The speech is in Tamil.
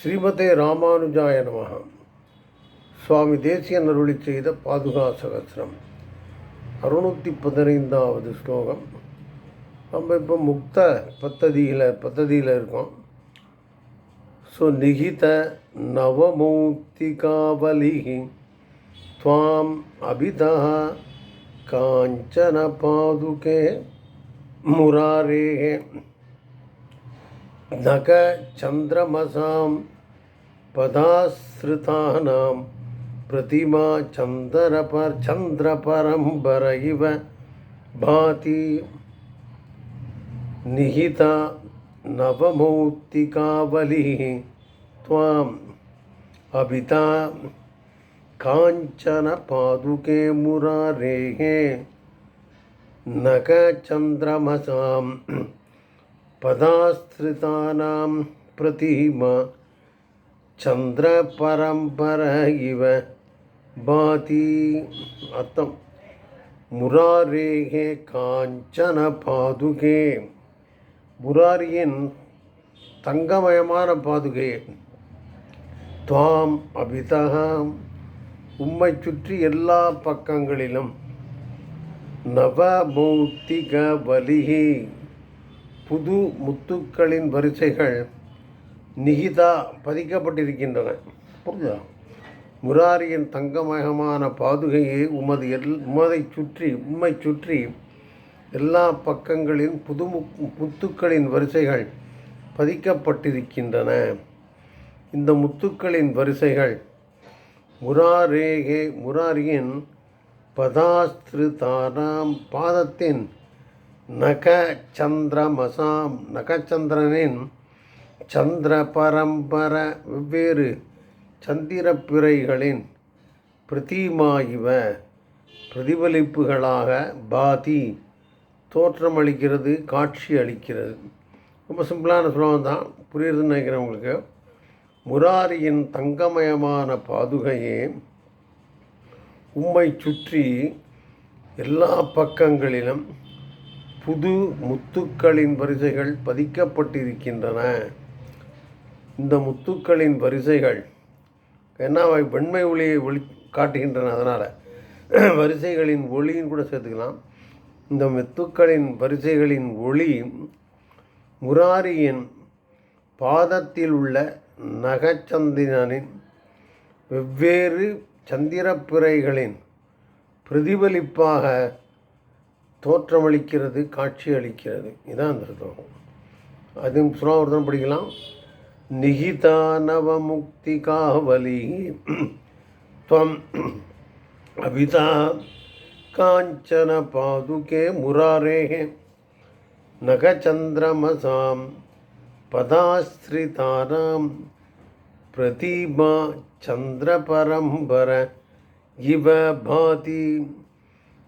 ஸ்ரீமதே ராமானுஜாய நமக சுவாமி தேசியன் அருளி செய்த பாதுகா சகசிரம். அறுநூற்றி பதினைந்தாவது ஸ்லோகம். நம்ம இப்போ முக்த பத்ததியில் பத்ததியில் இருக்கோம். ஸோ நிகித நவமூர்த்திகாவலி துவாம் அபிதா காஞ்சன பாதுகே முராரே. नखचन्द्रमसां पदाश्रितानां प्रतिमा चन्द्रपर चन्द्रपरम्बर इव भाति निहिता नवमौक्तिकावलिः त्वाम् अभिता काञ्चनपादुके मुरारेः नखचन्द्रमसां பதாஸ்திருதானாம் பிரதிமா சந்திர பரம்பர இவ பாதி அர்த்தம் முராரேகே காஞ்சன பாதுகே முராரியின் தங்கமயமான பாதுகே துவாம் அபிதகாம் உம்மை சுற்றி எல்லா பக்கங்களிலும் நவமௌத்திக வலிகி. புது முத்துக்களின் வரிசைகள் நிகிதா பதிக்கப்பட்டிருக்கின்றன. புரியுதா? முராரியின் தங்கமயமான பாதுகையை உமது எல் உமதை சுற்றி உம்மை சுற்றி எல்லா பக்கங்களின் புது முத்துக்களின் வரிசைகள் பதிக்கப்பட்டிருக்கின்றன. இந்த முத்துக்களின் வரிசைகள் முராரேகே முராரியின் பதாஸ்திருதானாம் பாதத்தின் நக சந்திரமசாம் நகச்சந்திரனின் சந்திர பரம்பர வெவ்வேறு சந்திரப்பிறைகளின் பிரதிமா இவ பிரதிபலிப்புகளாக பாதி தோற்றமளிக்கிறது காட்சி அளிக்கிறது ரொம்ப சிம்பிளான ஸ்லோகம் தான். புரியுதுன்னு நினைக்கிறேன் உங்களுக்கு. முராரியின் தங்கமயமான பாதுகையே உம்மை சுற்றி எல்லா பக்கங்களிலும் புது முத்துக்களின் வரிசைகள் பதிக்கப்பட்டிருக்கின்றன. இந்த முத்துக்களின் வரிசைகள் ஏன்னா அவை வெண்மை ஒளியை ஒளி காட்டுகின்றன அதனால். வரிசைகளின் ஒளியும் கூட சேர்த்துக்கலாம். இந்த முத்துக்களின் வரிசைகளின் ஒளி முராரியின் பாதத்தில் உள்ள நகச்சந்திரனின் வெவ்வேறு சந்திரப்பிறைகளின் பிரதிபலிப்பாக தோற்றமளிக்கிறது காட்சி அளிக்கிறது இதான் அந்த ஸ்லோகம் அது சுராவர்த்தனம் படிக்கலாம். நிகிதா நவமுக்தி காவலி துவம் அபிதா காஞ்சன பாதுகே முராரே நகச்சந்திரமசாம் பதாஸ்திரிதானாம் பிரதிமா சந்திரபரம்பர இவ பாதி